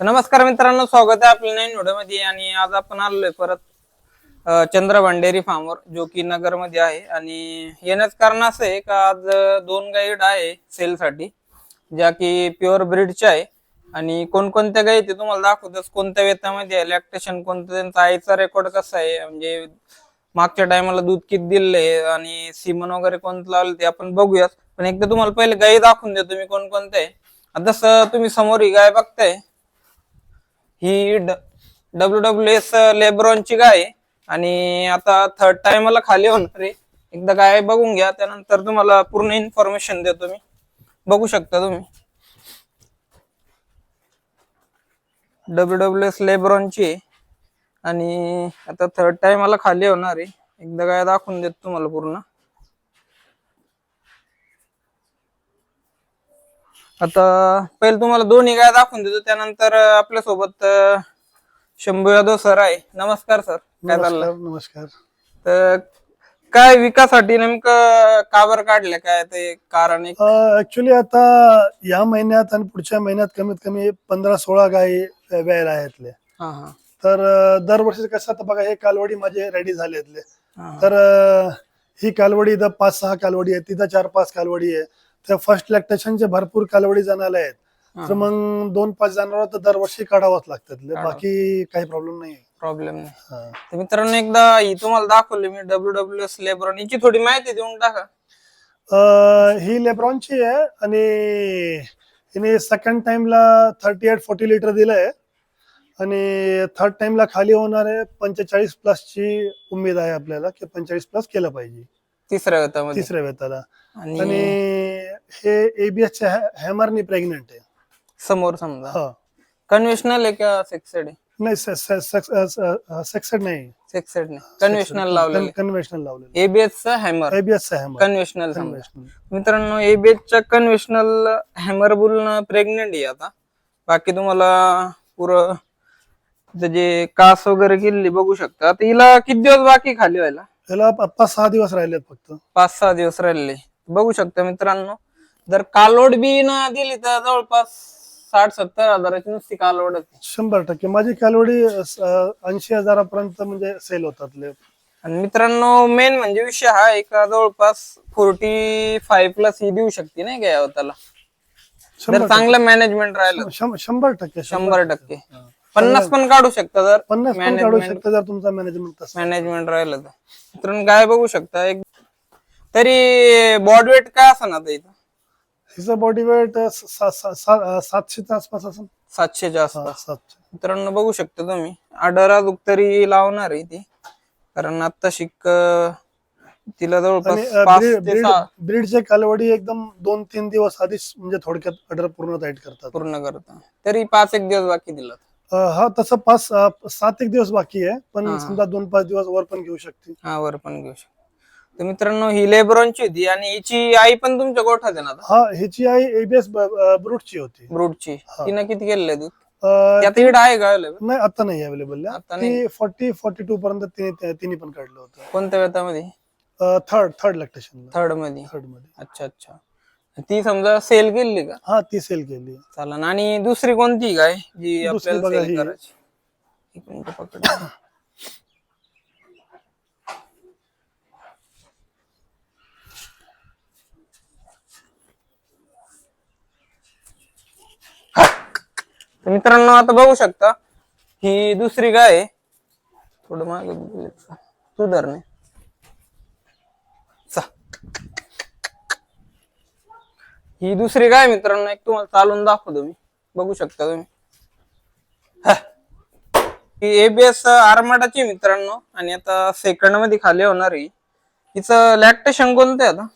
नमस्कार मित्रांनो स्वागत आहे आपल्या नवीन व्हिडिओमध्ये आणि आज आपण आलोय परत चंद्र भांडेरी फार्मवर जो की नगरमध्ये आहे. आणि येण्याचं कारण असं आहे का आज दोन गाईड आहे सेलसाठी ज्या की प्युअर ब्रीडच्या आहे. आणि कोणकोणत्या गाई ते तुम्हाला दाखवतच कोणत्या वेतामध्ये आहे लॅक्टेशन कोणतं त्यांचा आईचा रेकॉर्ड कसा आहे म्हणजे मागच्या टायमाला दूध किती दिलंय आणि सिमन वगैरे कोणतं लावलं ते आपण बघूयात. पण एकदा तुम्हाला पहिले गाई दाखवून देतो मी कोणकोणत्या आहे. आता जसं तुम्ही समोर ही गाय बघताय. ही डब्ल्यू डब्ल्यू एस लेब्रॉनची गाय आहे. आणि आता थर्ड टाइमला खाली होणार आहे. एकदा गाय बघून घ्या त्यानंतर तुम्हाला पूर्ण इन्फॉर्मेशन देतो मी. बघू शकता तुम्ही. डब्ल्यू डब्ल्यू एस लेब्रॉनची आहे. आणि आता थर्ड टाइमला खाली होणार आहे. एकदा गाय दाखवून देतो तुम्हाला पूर्ण. आता पहिले तुम्हाला दोन्ही गाय दाखवून देतो त्यानंतर आपल्यासोबत शंभू यादव सर आहे. नमस्कार सर. काय चाललं नमस्कार. तर काय विकासाठी नेमकं काबर काढलं काय ते कारण ऍक्च्युली आता या महिन्यात आणि पुढच्या महिन्यात कमीत कमी पंधरा सोळा गायी व्यायला आहेतले हा तर दरवर्षी कसं आता बघा हे कालवडी माझे रेडी झालेतले. हा. तर ही कालवडी इथं पाच सहा कालवडी आहे तिथं चार पाच कालवडी आहे तर फर्स्ट लॅक्टेशनचे भरपूर कालवडी जाणारे आहेत. तर मग दोन पाच जनावर तर दरवर्षी काढावंच लागतात. बाकी काही प्रॉब्लेम नाही. प्रॉब्लेम नाही. तर मित्रांनो एकदा ही तुम्हाला दाखवली मी डब्ल्यू डब्ल्यू एस लेब्रॉन याची थोडी माहिती देऊन टाका. ही लेब्रॉनची आहे आणि हिने सेकंड टाइमला थर्टी एट फोर्टी लिटर दिलंय. आणि थर्ड टाइमला खाली होणार आहे पंचेचाळीस प्लसची उमेद आहे आपल्याला की पंचेचाळीस प्लस केलं पाहिजे. तिसऱ्या वेतामध्ये तिसऱ्या वेताला आणि हे एबीएसच्या हॅमरनी प्रेग्नेंट आहे. समोर समजा. हा. कन्व्हेशनल आहे का सेक्सेड आहे? नाही सेक्सेड नाही. सेक्सेड नाही. कन्व्हेशनल लावलेलं कन्व्हेशनल लावलेलं एबीएस चा हॅमर एबीएसचा हॅमर कन्व्हेशनल समजा. मित्रांनो एबीएस च्या कन्व्हेशनल हॅमर बुल प्रेग्नेंट आहे आता. बाकी तुम्हाला पुरं जे कास वगैरे केलेली बघू शकता. आता हिला किती दिवस बाकी खाली व्हायला? याला पाच सहा दिवस राहिलेत फक्त. पाच सहा दिवस राहिले बघू शकता मित्रांनो. जर कालोड बी ना दिली तर जवळपास साठ सत्तर हजाराची नुसती कालोड शंभर टक्के. माझी कालवडी ऐंशी हजारापर्यंत म्हणजे सेल होतात ले. आणि मित्रांनो मेन म्हणजे विषय हा आहे का जवळपास फोर्टी फाईव्ह प्लस ही देऊ शकते नाही का या त्याला जर चांगलं मॅनेजमेंट राहिलं. शं- शंभर टक्के शंभर टक्के. पन्नास पण काढू शकता जर पन्नास पण काढू शकता जर तुमचा मॅनेजमेंट तसं. मॅनेजमेंट राहिलं तर. मित्रांनो गाय बघू शकता? एक तरी बॉडी वेट काय असं आता इथं? हिचं बॉडी वेट सातशेच्या आसपास असेल. सातशेच्या आसपास. सातशे. मित्रांनो बघू शकता तुम्ही. आडरा दुख तरी लावणार आहे ती. कारण आता शिक तिला जवळपास ब्रीडचे कालवडी एकदम दोन तीन दिवस आधीच म्हणजे थोडक्यात ऑर्डर पूर्ण टाईट करतात. पूर्ण करता तरी पाच एक दिवस बाकी दिला. हा तसं पाच सात एक दिवस बाकी आहे. पण. समजा दोन पाच दिवस वर पण घेऊ शकते हा वर पण घेऊ शकतो तर मित्रांनो ही लेब्रॉनची होती आणि हिची आई पण तुमच्या गोठ्यात आहे ना आता? हा ह्याची आई एबीएस ब्रूटची होती. ब्रूडची हा. तिनं किती केलेलं दूध? अं, त्यात इड आहे का available? नाही आता नाही अवेलेबल आता ती फोर्टी फोर्टी टू पर्यंत तिने तिने पण काढलं होतं. कोणत्या वेतामध्ये? थर्ड थर्ड लॅक्टेशन थर्डमध्ये. थर्डमध्ये. अच्छा अच्छा. ती समजा सेल केली का? हा ती सेल केली. चालन. आणि दुसरी कोणती काय जी दुसरी आपल्याला बघा सेल ही. करायची? एक मिनिट पकड. तर मित्रांनो आता बघू शकता ही दुसरी गाय आहे. थोडं मागे बघायचं. तू नाही चा. ही दुसरी गाय मित्रांनो एक तुम्हाला चालून दाखवतो मी. बघू शकता तुम्ही. ही. एबीएस आरमाडाची मित्रांनो आणि आता सेकंडमध्ये खाली होणार आहे. हिचं लॅक्टेशन कोणतं आहे आता?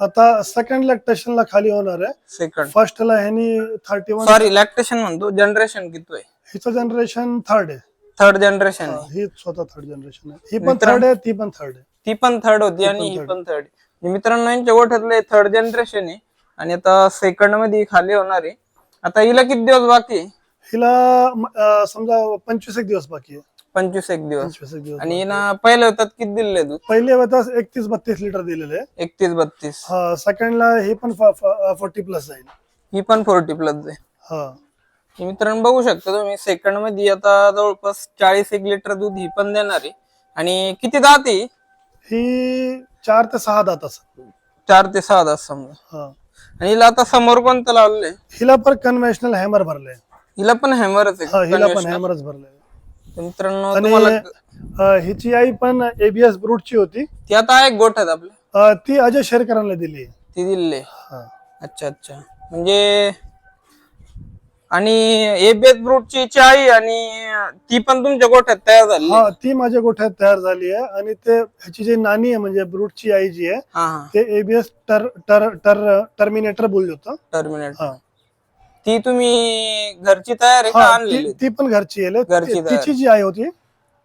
आता सेकंड लॅक्टेशनला खाली होणार आहे. सेकंड फर्स्टला ह्यानी थर्टी वन सॉरी लॅक्टेशन म्हणतो. जनरेशन किती आहे? हिचं जनरेशन थर्ड आहे. थर्ड जनरेशन हा, ही स्वतः थर्ड जनरेशन आहे. ही पण थर्ड आहे ती पण थर्ड आहे. ती पण थर्ड होती आणि ही पण थर्ड मित्रांनो यांच्या गोठ्यातले थर्ड जनरेशन आहे. आणि आता सेकंडमध्ये खाली होणार आहे. आता हिला किती दिवस बाकी आहे? हिला म- अं, समजा पंचवीस एक दिवस बाकी आहे. पंचवीस एक दिवस. पंचवीस एक दिवस आणि हिनं पहिल्या होतात किती दिले दूध. पहिले वेतास एकतीस बत्तीस लिटर दिलेले. एकतीस बत्तीस. हा सेकंडला हे पण फोर्टी प्लस जाईल ही पण फोर्टी प्लस आहे. हा. हे मित्रांनो बघू शकता तुम्ही सेकंडमध्ये आता जवळपास चाळीस एक लिटर दूध ही पण देणार. आहे आणि किती दात आहे ही चार ते सहा दात असत चार ते सहा दात समजा. हा. आणि हिला आता समोर कोणतं लावलंय हिला पण कन्व्हेन्शनल हॅमर भरले. हिला पण हॅमरच हा आहे. हिला पण. हॅमरच भरले. मित्रांनो तुम्हाला हिची आई पण एबीएस ब्रूटची होती. ती आता आहे गोठ्यात आपल्या अं, ती अजय शेरकरांना दिली ती दिले हा. अच्छा अच्छा. म्हणजे आणि एबेत ब्रूटची चाई आणि ती पण तुमच्या गोठ्यात तयार झाली हा ती माझ्या गोठ्यात तयार झाली आहे. आणि ते ह्याची जी नानी आहे म्हणजे ब्रूटची आई जी आहे हा हा. ते एबीएस टर टर टर टर्मिनेटर बोलत होतं. टर्मिनेट हा. ती तुम्ही घरची तयार आहे का हा, आणलेली ती ती पण घरची आहे. घरची ती-. तिची जी आई होती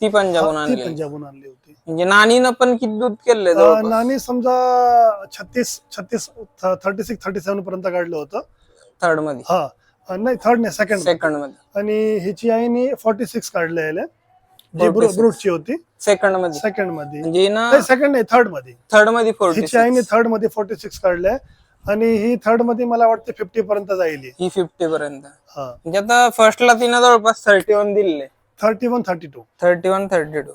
ती पंजाबून ती आणलेली. पंजाबहून आणली होती. म्हणजे नानीनं पण किती दूध अं, जवळपास? नानी समजा छत्तीस छत्तीस थर्टी सिक्स थर्टी सेव्हन पर्यंत काढलं होतं. थर्डमध्ये. हा अं, नाही थर्ड नाही सेकंड सेकंडमध्ये. आणि हिची आईनी फॉर्टी सिक्स काढले आहे जी 46. ब्रूटची होती. सेकंडमध्ये. सेकंडमध्ये. म्हणजे ना नाही सेकंड नाही थर्डमध्ये. थर्डमध्ये फोर्टी हिची आईने थर्डमध्ये फोर्टी सिक्स काढले आणि ही थर्डमध्ये मला वाटते फिफ्टी पर्यंत जाईल ही. फिफ्टी पर्यंत. हा. म्हणजे आता फर्स्टला तिनं जवळपास थर्टी वन दिले thirty one thirty two thirty one thirty two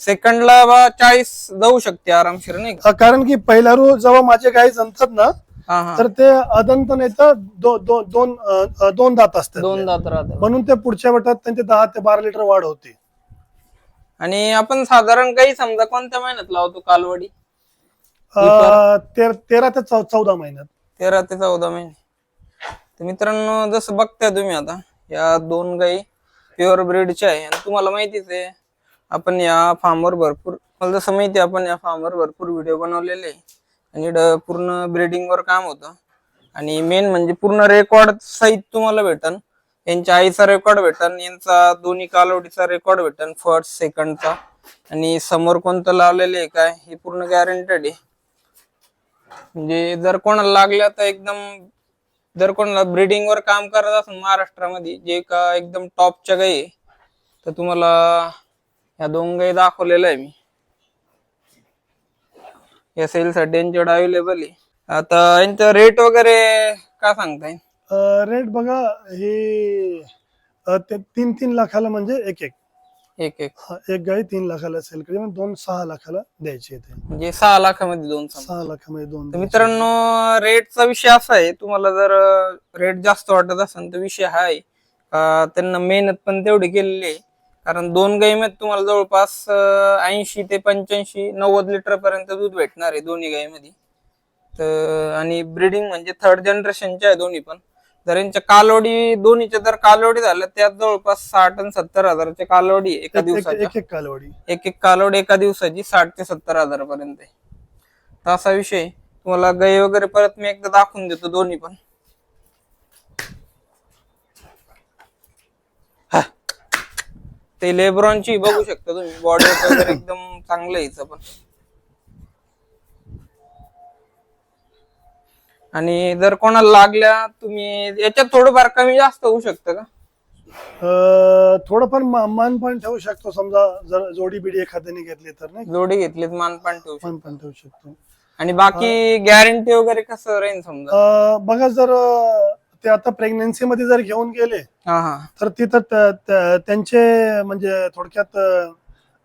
सेकंडला बा चाळीस जाऊ शकते आरामशीर नाही का? कारण की पहिला रो जेव्हा माझे गाई जमतात ना हा हा. तर ते अदंत नाही तर दो- दो- दोन अं, दोन दात असतात. दोन दात राहतात. म्हणून ते पुढच्या वटात त्यांचे दहा ते बारा लिटर वाढ होते. आणि आपण साधारण काही समजा कोणत्या महिन्यात लावतो कालवडी? अं, तेर- तेरा ते चौ- चौदा महिन्यात. तेरा ते चौदा महिने. तर मित्रांनो जसं बघताय तुम्ही आता या दोन गाई प्युअर ब्रीडच्या आहे. आणि तुम्हाला माहितीच आहे आपण या फार्मवर भरपूर मला जसं माहिती आहे आपण या फार्मवर भरपूर व्हिडिओ बनवलेले आहे. आणि इकडं पूर्ण ब्रीडिंगवर काम होतं. आणि मेन म्हणजे पूर्ण रेकॉर्ड सहित तुम्हाला भेटन. यांच्या आईचा रेकॉर्ड भेटन यांचा दोन्ही कालवडीचा रेकॉर्ड भेटन फर्स्ट सेकंडचा आणि समोर कोणतं लावलेलं आहे काय हे पूर्ण गॅरंटेड आहे. म्हणजे जर कोणाला लागल्या तर एकदम जर कोणाला ब्रीडिंग वर काम करत असेल महाराष्ट्रामध्ये जे का एकदम टॉपच्या गाई तर तुम्हाला ह्या दोन गाई दाखवलेल्या आहे मी. या सेल साठी यांच्याकडे अवेलेबल आहे. आता यांचा रेट वगैरे का सांगताय? रेट बघा हे ते तीन तीन लाखाला म्हणजे एक एक एक एक. हा, एक गाई तीन लाखाला सेल म्हणजे दोन सहा लाखाला द्यायची आहे ते. म्हणजे सहा लाखामध्ये दोन समजा. सहा लाखामध्ये दोन तर द्यायचे. मित्रांनो रेटचा विषय असा आहे तुम्हाला जर रेट जास्त वाटत असेल तर विषय हा आहे का त्यांना मेहनत पण तेवढी केलेली आहे. कारण दोन गाईमध्ये तुम्हाला जवळपास ऐंशी ते पंच्याऐंशी नव्वद लिटर पर्यंत दूध भेटणार आहे दोन्ही गाईमध्ये. तर आणि ब्रीडिंग म्हणजे थर्ड जनरेशनच्या आहे दोन्ही पण. जर यांच्या कालवडी दोन्हीच्या जर कालवडी झाल्या त्यात जवळपास साठ आणि सत्तर हजाराच्या कालवडी आहे एका एक- एक- एक एक कालवडी एक एक कालोड एका दिवसाची साठ ते सत्तर हजारापर्यंत आहे. तर असा विषय. तुम्हाला गाई वगैरे परत मी एकदा दाखवून देतो दोन्ही पण. ते लेब्रॉनची बघू शकता तुम्ही. बॉडी वगैरे एकदम चांगलं हिचं पण. आणि जर कोणाला लागल्या तुम्ही याच्यात थोडंफार कमी जास्त होऊ शकतं का? अं, थोडंफार मा- मान पण ठेवू शकतो. समजा जर जोडी बिडी एखाद्याने घेतली तर नाही जोडी घेतलीत मानपान ठेवू शकतो. मान पण ठेवू शकतो. आणि बाकी गॅरंटी वगैरे कसं राहील समजा? अं, बघा जर अं, ते आता प्रेग्नन्सी मध्ये जर घेऊन गेले हा हा. तर तिथं त- त- त्यांचे म्हणजे थोडक्यात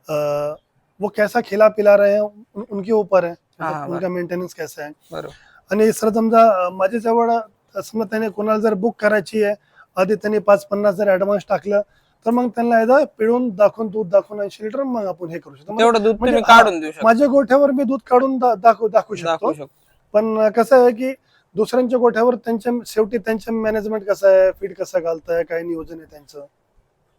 अं, वो कैसा खिला पिला रहे हैं? उन- उनके ऊपर है. हाँ, हाँ, उनका मेंटेनेन्स कैसा है? बरोबर. आणि सर समजा अं, माझ्या जवळ समजा त्याने कोणाला जर बुक करायची आहे आधी त्यांनी पाच पन्नास जर ऍडव्हान्स टाकलं तर मग त्यांना एकदा पिळून दाखवून दूध दाखवून ऐंशी लिटर मग आपण हे करू शकतो. म्हणजे काढून माझ्या गोठ्यावर मी दूध काढून दाखवू दाखवू शकतो. पण कसं आहे की दुसऱ्यांच्या गोठ्यावर त्यांच्या शेवटी त्यांचं मॅनेजमेंट कसं आहे फीड कसं घालताय काय नियोजन आहे त्यांचं?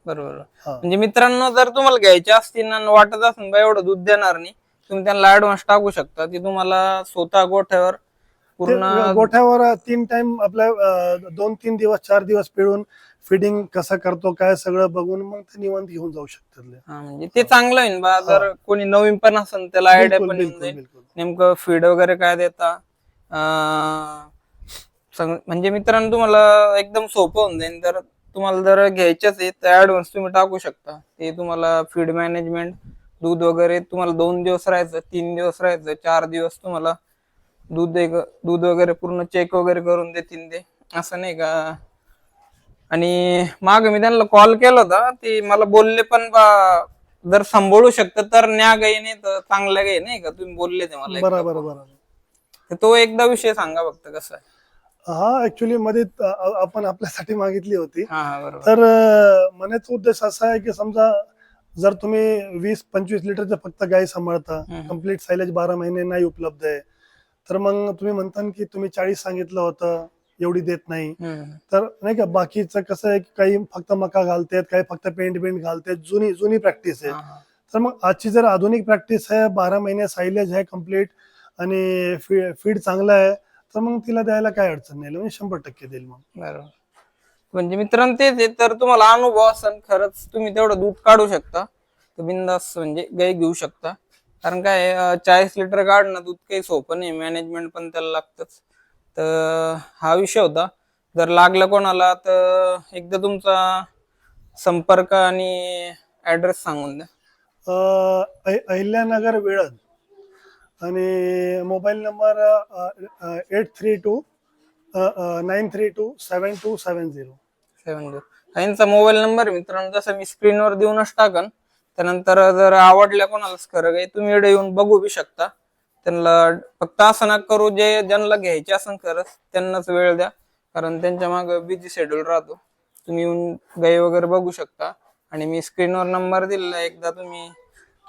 बरोबर. म्हणजे मित्रांनो जर तुम्हाला घ्यायचे असतील आणि वाटत असेल एवढं दूध देणार नाही तुम्ही त्यांना ऍडव्हान्स टाकू शकता. ती तुम्हाला स्वतः गोठ्यावर पूर्ण गोठ्यावर तीन टाइम आपल्या दोन तीन दिवस चार दिवस पिळून फिडिंग कसं करतो काय सगळं बघून मग ते निवांत घेऊन जाऊ शकतात हा, म्हणजे ते चांगलं आहे बा जर कोणी नवीन पण असेल त्याला आयडिया पण नेमकं फीड वगैरे काय देता? म्हणजे मित्रांनो तुम्हाला एकदम सोपं होऊन जाईल. तर तुम्हाला जर घ्यायचंच आहे तर ऍडव्हान्स तुम्ही टाकू शकता. ते तुम्हाला फीड मॅनेजमेंट दूध वगैरे तुम्हाला दोन दिवस राहायचं तीन दिवस राहायचं चार दिवस तुम्हाला दूध एक दूध वगैरे पूर्ण चेक वगैरे करून देतील ते. असं नाही का? आणि माग मी त्यांना कॉल केला होता. ते मला बोलले पण बा जर सांभाळू शकतं तर न्या गाई नाही तर चांगल्या गाई नाही का? तुम्ही बोलले ते मला एकदा. बरोबर बरोबर. तर तो एकदा विषय सांगा फक्त कसा आहे. हा ऍक्च्युली मध्ये आपण आपल्यासाठी मागितली होती. हा हा बरोबर. तर अ, म्हणायचा उद्देश असा आहे की समजा जर तुम्ही वीस पंचवीस लिटरच्या फक्त गाय सांभाळता हम्म. कंप्लीट सायलेज बारा महिने नाही उपलब्ध आहे तर मग तुम्ही म्हणता की तुम्ही चाळीस सांगितलं होतं एवढी देत नाही. तर नाही का बाकीचं कसं आहे की काही फक्त मका घालतात काही फक्त पेंट बेंट घालतात जुनी जुनी प्रॅक्टिस आहे. तर मग आजची जर आधुनिक प्रॅक्टिस आहे बारा महिने सायलेज आहे कंप्लीट आणि फीड चांगला आहे तर मग तिला द्यायला काय अडचण नाही. म्हणजे शंभर टक्के देईल मग. बरोबर. म्हणजे मित्रांनो तेच तर तुम्हाला अनुभव असेल खरंच तुम्ही तेवढं दूध काढू शकता. तर बिंदास म्हणजे गाई घेऊ शकता. कारण काय चाळीस लिटर काढणं दूध काही सोपं नाही मॅनेजमेंट पण त्याला लागतच. तर हा विषय होता. जर लागलं कोणाला तर एकदा तुमचा संपर्क आणि ऍड्रेस सांगून द्या. अहिल्यानगर वेळद. आणि mobile number eight three two nine three two seven two seven zero. Seven zero यांचा मोबाईल नंबर मित्रांनो जसं मी स्क्रीनवर देऊनच टाकन त्यानंतर जर आवडल्या कोणालाच खरं काही तुम्ही इकडे येऊन बघू बी शकता. त्यांना फक्त असं ना करू जे ज्यांना घ्यायचे असं खरंच त्यांनाच वेळ द्या. कारण त्यांच्या मागे बिझी शेड्यूल राहतो. तुम्ही येऊन गाई वगैरे बघू शकता. आणि मी स्क्रीनवर नंबर दिलेला एकदा तुम्ही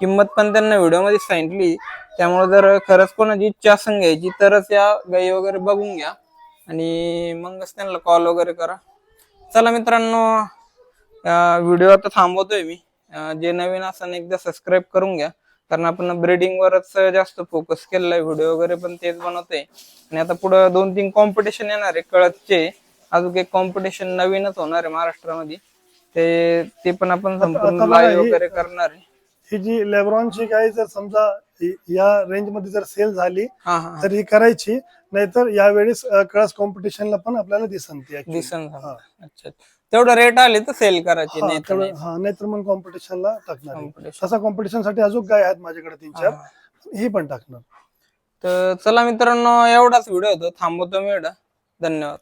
किंमत पण त्यांना व्हिडिओमध्ये सांगितली. त्यामुळे जर खरंच कोणाची इच्छा असेल घ्यायची तरच या गाई वगैरे बघून घ्या. आणि मगच त्यांना कॉल वगैरे करा. चला मित्रांनो व्हिडिओ आता थांबवतोय मी. जे नवीन असेल एकदा सबस्क्राईब करून घ्या. कारण आपण ब्रीडिंग वरच जास्त फोकस केलेला आहे. व्हिडिओ वगैरे पण तेच बनवतोय. आणि आता पुढे दोन तीन कॉम्पिटिशन येणार आहे. कळतचे. अजून एक कॉम्पिटिशन नवीनच होणार आहे महाराष्ट्रामध्ये. ते ते पण आपण संपूर्ण लाईव्ह वगैरे करणार आहे. ही जी लेब्रॉनची गाय जर समजा या रेंजमध्ये जर सेल झाली तर ही करायची. नाहीतर यावेळेस कळस कॉम्पिटिशनला पण आपल्याला दिसन. दिसन. अच्छा. तेवढं रेट आले तर सेल करायची हा, नाही तर तेवढं- हा नाहीतर मग कॉम्पिटिशनला टाकणार आहे. कॉम्पिटिशन तसा कॉम्पिटिशनसाठी अजून गाय आहेत माझ्याकडे तीन चार? ही. पण टाकणार. तर चला मित्रांनो एवढाच व्हिडिओ होता. थांबवतो मी एवढा. धन्यवाद.